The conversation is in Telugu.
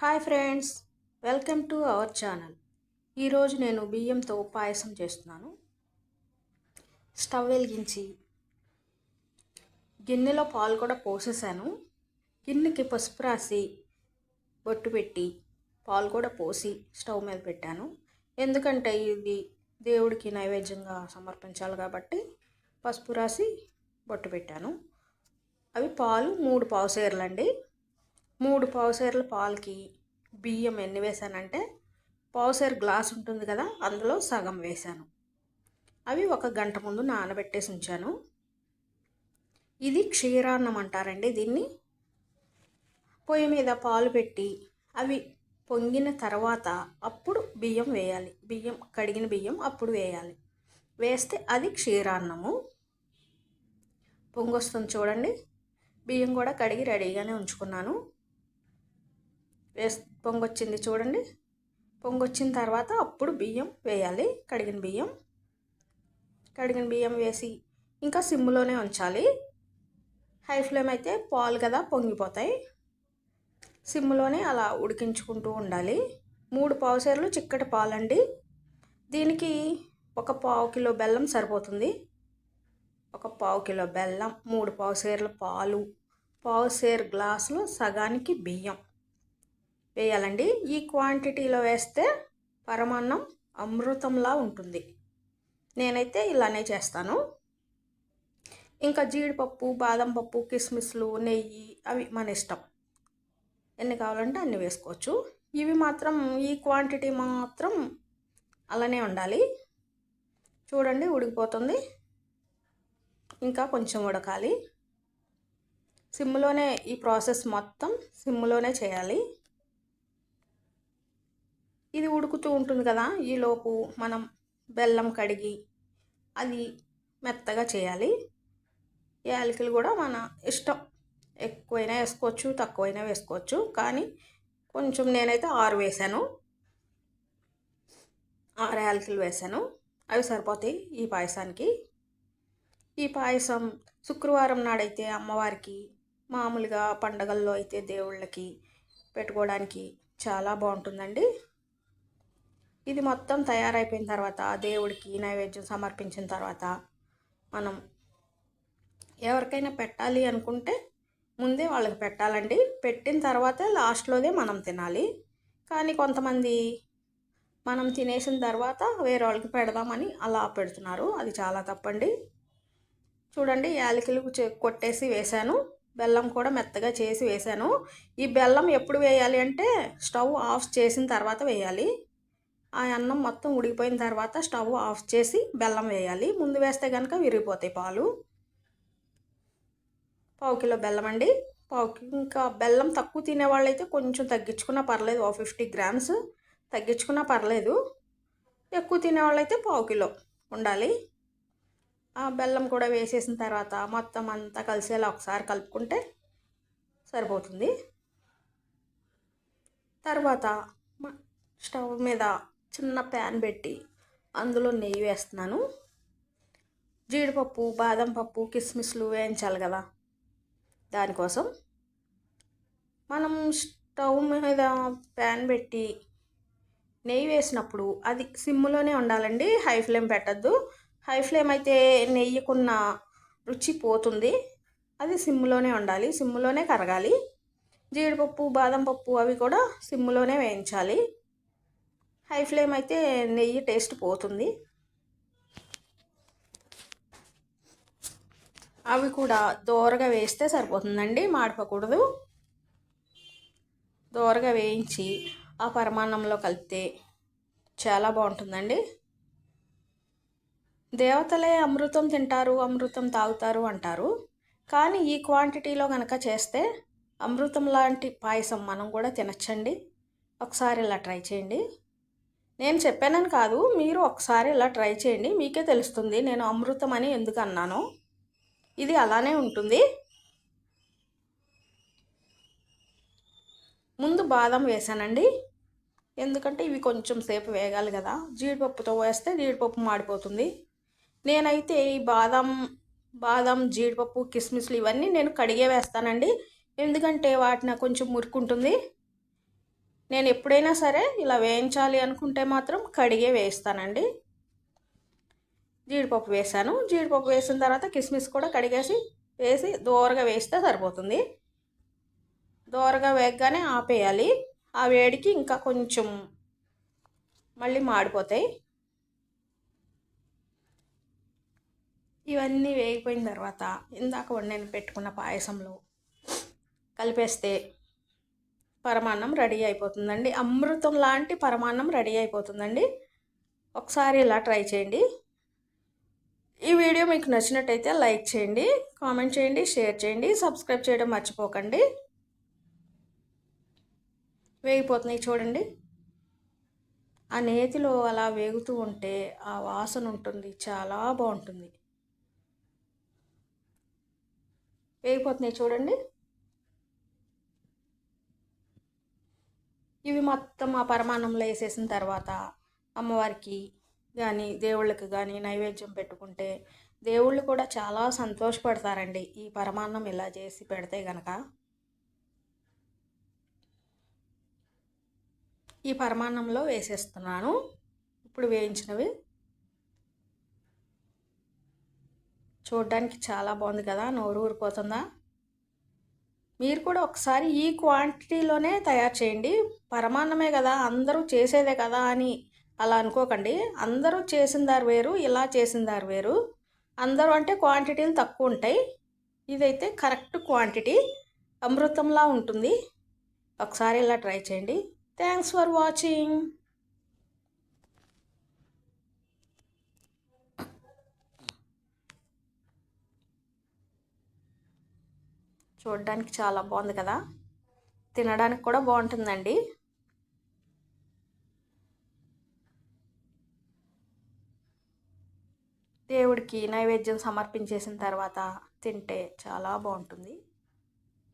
Hi friends welcome to our channel. ఈరోజు నేను బియ్యంతో పాయసం చేస్తున్నాను. స్టవ్ వెలిగించి గిన్నెలో పాలు కూడా పోసేసాను. గిన్నెకి పసుపు రాసి బొట్టు పెట్టి పాలు కూడా పోసి స్టవ్ మీద పెట్టాను. ఎందుకంటే ఇది దేవుడికి నైవేద్యంగా సమర్పించాలి కాబట్టి పసుపు రాసి బొట్టు పెట్టాను. అవి పాలు మూడు పావుసేర్లండి మూడు పావుసేర్ల పాలకి బియ్యం ఎన్ని వేసానంటే పావుసేరు గ్లాస్ ఉంటుంది కదా అందులో సగం వేశాను. అవి ఒక గంట ముందు నానబెట్టేసి ఉంచాను. ఇది క్షీరాన్నం అంటారండి దీన్ని. పొయ్యి మీద పాలు పెట్టి అవి పొంగిన తర్వాత అప్పుడు బియ్యం వేయాలి. బియ్యం కడిగిన బియ్యం అప్పుడు వేయాలి. వేస్తే అది క్షీరాన్నము. పొంగొస్తుంది చూడండి. బియ్యం కూడా కడిగి రెడీగానే ఉంచుకున్నాను. వేస్ పొంగొచ్చింది చూడండి. పొంగొచ్చిన తర్వాత అప్పుడు బియ్యం వేయాలి. కడిగిన బియ్యం. కడిగిన బియ్యం వేసి ఇంకా సిమ్లోనే ఉంచాలి. హై ఫ్లేమ్ అయితే పాలు కదా పొంగిపోతాయి. సిమ్లోనే అలా ఉడికించుకుంటూ ఉండాలి. మూడు పావుసేర్లు చిక్కటి పాలండి. దీనికి ఒక పావు కిలో బెల్లం సరిపోతుంది. ఒక పావు కిలో బెల్లం మూడు పావుసేర్ల పాలు పావుసేరు గ్లాసులు సగానికి బియ్యం. వేయాలండి. ఈ క్వాంటిటీలో వేస్తే పరమాన్నం అమృతంలా ఉంటుంది. నేనైతే ఇలానే చేస్తాను. ఇంకా జీడిపప్పు బాదం పప్పు కిస్మిస్లు నెయ్యి అవి మన ఇష్టం. ఎన్ని కావాలంటే అన్ని వేసుకోవచ్చు. ఇవి మాత్రం ఈ క్వాంటిటీ మాత్రం అలానే ఉండాలి. చూడండి ఉడికిపోతుంది. ఇంకా కొంచెం ఉడకాలి. సిమ్లోనే ఈ ప్రాసెస్ మొత్తం సిమ్లోనే చేయాలి. ఇది ఉడుకుతూ ఉంటుంది కదా ఈలోపు మనం బెల్లం కడిగి అది మెత్తగా చేయాలి. యాలకులు కూడా మన ఇష్టం. ఎక్కువైనా వేసుకోవచ్చు తక్కువైనా వేసుకోవచ్చు. కానీ కొంచెం నేనైతే ఆరు వేసాను. ఆరు యాలకులు వేసాను. అవి సరిపోతాయి ఈ పాయసానికి. ఈ పాయసం శుక్రవారం నాడైతే అమ్మవారికి మామూలుగా పండగల్లో అయితే దేవుళ్ళకి పెట్టుకోవడానికి చాలా బాగుంటుందండి. ఇది మొత్తం తయారైపోయిన తర్వాత దేవుడికి నైవేద్యం సమర్పించిన తర్వాత మనం ఎవరికైనా పెట్టాలి అనుకుంటే ముందే వాళ్ళకి పెట్టాలండి. పెట్టిన తర్వాతే లాస్ట్లోదే మనం తినాలి. కానీ కొంతమంది మనం తినేసిన తర్వాత వేరే వాళ్ళకి పెడదామని అలా పెడుతున్నారు. అది చాలా తప్పండి. చూడండి యాలకులు కొట్టేసి వేశాను. బెల్లం కూడా మెత్తగా చేసి వేశాను. ఈ బెల్లం ఎప్పుడు వేయాలి అంటే స్టవ్ ఆఫ్ చేసిన తర్వాత వేయాలి. ఆ అన్నం మొత్తం ఉడికిపోయిన తర్వాత స్టవ్ ఆఫ్ చేసి బెల్లం వేయాలి. ముందు వేస్తే కనుక విరిగిపోతాయి పాలు. పావు కిలో బెల్లం అండి. పావు ఇంకా బెల్లం తక్కువ తినేవాళ్ళైతే కొంచెం తగ్గించుకున్నా పర్లేదు. ఓ ఫిఫ్టీ గ్రామ్స్ తగ్గించుకున్నా పర్లేదు. ఎక్కువ తినేవాళ్ళైతే పావు కిలో ఉండాలి. ఆ బెల్లం కూడా వేసేసిన తర్వాత మొత్తం అంతా కలిసేలా ఒకసారి కలుపుకుంటే సరిపోతుంది. తర్వాత స్టవ్ మీద చిన్న ప్యాన్ పెట్టి అందులో నెయ్యి వేస్తున్నాను. జీడిపప్పు బాదం పప్పు కిస్మిస్లు వేయించాలి కదా. దానికోసం మనం స్టవ్ మీద ప్యాన్ పెట్టి నెయ్యి వేసినప్పుడు అది సిమ్లోనే ఉండాలండి హై ఫ్లేమ్ పెట్టద్దు. హై ఫ్లేమ్ అయితే నెయ్యికున్న రుచి పోతుంది. అది సిమ్లోనే ఉండాలి సిమ్లోనే కరగాలి. జీడిపప్పు బాదం పప్పు అవి కూడా సిమ్లోనే వేయించాలి. హై ఫ్లేమ్ అయితే నెయ్యి టేస్ట్ పోతుంది. అవి కూడా దోరగా వేస్తే సరిపోతుందండి మాడిపోకూడదు. దోరగా వేయించి ఆ పరమాన్నంలో కలిపితే చాలా బాగుంటుందండి. దేవతలే అమృతం తింటారు అమృతం తాగుతారు అంటారు. కానీ ఈ క్వాంటిటీలో కనుక చేస్తే అమృతం లాంటి పాయసం మనం కూడా తినచ్చండి. ఒకసారి ఇలా ట్రై చేయండి. నేను చెప్పానని కాదు మీరు ఒకసారి ఇలా ట్రై చేయండి మీకే తెలుస్తుంది నేను అమృతం అని ఎందుకు అన్నాను. ఇది అలానే ఉంటుంది. ముందు బాదం వేసానండి ఎందుకంటే ఇవి కొంచెం సేపు వేగాలి కదా. జీడిపప్పుతో వేస్తే జీడిపప్పు మాడిపోతుంది. నేనైతే ఈ బాదం బాదం జీడిపప్పు కిస్మిస్లు ఇవన్నీ నేను కడిగే వేస్తానండి. ఎందుకంటే వాటిని కొంచెం మురుకుంటుంది. నేను ఎప్పుడైనా సరే ఇలా వేయించాలి అనుకుంటే మాత్రం కడిగే వేస్తానండి. జీడిపప్పు వేసాను. జీడిపప్పు వేసిన తర్వాత కిస్మిస్ కూడా కడిగేసి వేసి దోరగా వేస్తే సరిపోతుంది. దోరగా వేగగానే ఆపేయాలి. ఆ వేడికి ఇంకా కొంచెం మళ్ళీ మాడిపోతాయి. ఇవన్నీ వేగిపోయిన తర్వాత ఇందాక వండిన పెట్టుకున్న పాయసంలో కలిపేస్తే పరమాన్నం రెడీ అయిపోతుందండి. అమృతం లాంటి పరమాన్నం రెడీ అయిపోతుందండి. ఒకసారి ఇలా ట్రై చేయండి. ఈ వీడియో మీకు నచ్చినట్టయితే లైక్ చేయండి కామెంట్ చేయండి షేర్ చేయండి సబ్స్క్రైబ్ చేయడం మర్చిపోకండి. వేగిపోతున్నాయి చూడండి. ఆ నేతిలో అలా వేగుతూ ఉంటే ఆ వాసన ఉంటుంది. చాలా బాగుంటుంది. వేగిపోతున్నాయి చూడండి. ఇవి మొత్తం ఆ పరమాన్నంలో వేసేసిన తర్వాత అమ్మవారికి కానీ దేవుళ్ళకి కానీ నైవేద్యం పెట్టుకుంటే దేవుళ్ళు కూడా చాలా సంతోషపడతారండి. ఈ పరమాన్నం ఇలా చేసి పెడితే గనక. ఈ పరమాన్నంలో వేసేస్తున్నాను. ఇప్పుడు వేయించినవి. చూడడానికి చాలా బాగుంది కదా? నోరు ఊరిపోతుందా? మీరు కూడా ఒకసారి ఈ క్వాంటిటీలోనే తయారు చేయండి. పరమాన్నమే కదా అందరూ చేసేదే కదా అని అలా అనుకోకండి. అందరూ చేసిందారు వేరు ఇలా చేసిందారు వేరు. అందరూ అంటే క్వాంటిటీలు తక్కువ ఉంటాయి. ఇదైతే కరెక్ట్ క్వాంటిటీ అమృతంలా ఉంటుంది. ఒకసారి ఇలా ట్రై చేయండి. Thanks for watching. చూడడానికి చాలా బాగుంది కదా. తినడానికి కూడా బాగుంటుందండి. దేవుడికి నైవేద్యం సమర్పించేసిన తర్వాత తింటే చాలా బాగుంటుంది.